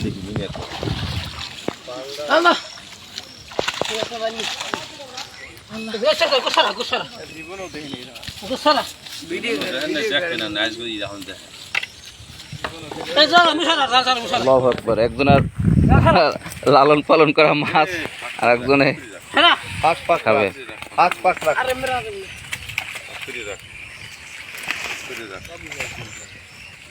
দেখ আল্লাহু একজনের লালন পালন করা মাছ আর একজনে হ্যাঁ পাক পাক খাবে পাক পাক রাখ।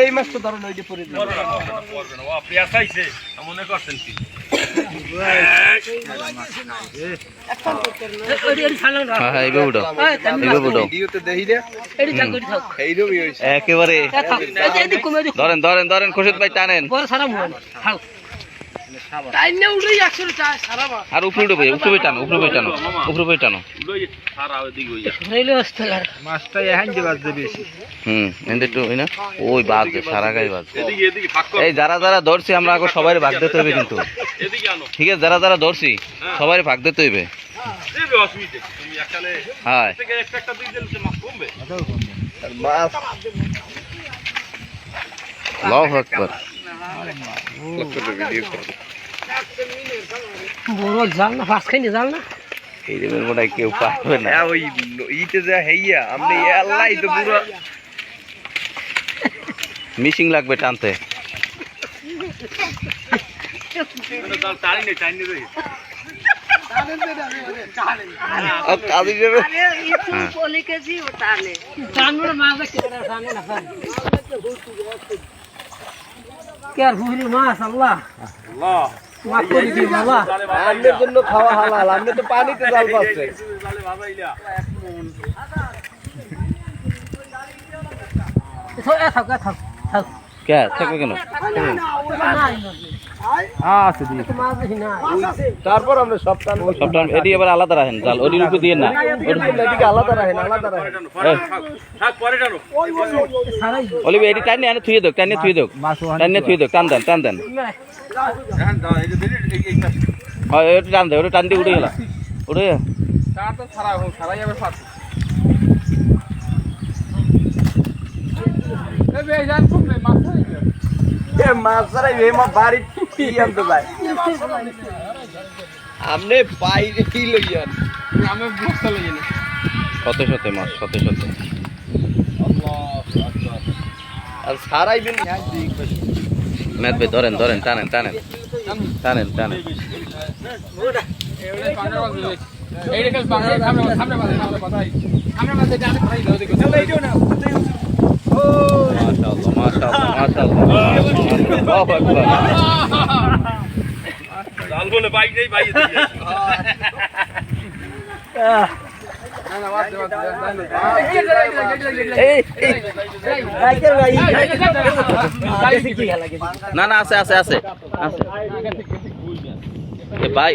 এই মাছ তো ওই যে পরে মনে করছেন হ্যাঁ হ্যাঁ একেবারে ধরেন ধরেন ধরেন খুশিদ ভাই টানেন আর উপরে উঠবে উপরে টানো উপরে টানো উপরে টানো। সারা ওইদিকে ওই মাছটা এহান যে বাজবে বেশি। হুম একটু ওই না? ওই বাঘ সারা গায়ে বাঘ এদিকে এদিকে ফাঁক কর। এই যারা যারা ধরছি আমরা আগে সবাই ভাগ দিতে হবে কিন্তু। ঠিক আছে যারা যারা ধরছি সবাই ভাগ দিতে হইবে হ্যাঁ। আল্লাহু আকবার। ভিডিও কর। বড় জাল না ফাঁস খাইনি জাল না? এই দেবের মনে হয় কেউ পারবে না। হ্যাঁ ওই ইতে যা হেইয়া আমনে আল্লাহ তো পুরো মিশিং লাগবে টানতে। হুইলি মাছ আল্লাহ। করে বাবা আমনের জন্য খাওয়া হালাল আমনে তো পানিতে জাল থাক থাক থাক। কে? থাকবে কেন? আছে দি মাছ দেখি তারপর আমরা সব টান সব টাইম এটি এবার আলাদা রাখেন জাল দিয়ে না। এদিকে আলাদা রাখেন আলাদা রাখেন। থাক পরে টানো। থুয়ে থুয়ে টান দেন টান দেন। হয় দে ওটা টান দিয়ে উঠে গেলা। উঠে সারা যাবে আমনে বাইরে কি লইয়ান আমি বস্তা লইয়ান শত শত মাছ শত শত আর সারাই দিন ম্যাথ ভাই ধরেন ধরেন টানেন টানেন টানেন মাশাআল্লাহ মাশাআল্লাহ আল্লাহু আকবার জাল বলে বাইক নেই বাইক এই এই না না আছে আছে আছে আছে এ ভাই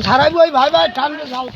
ছাড়াইবো ওই ভাই ভাই ঠান্ডা যাও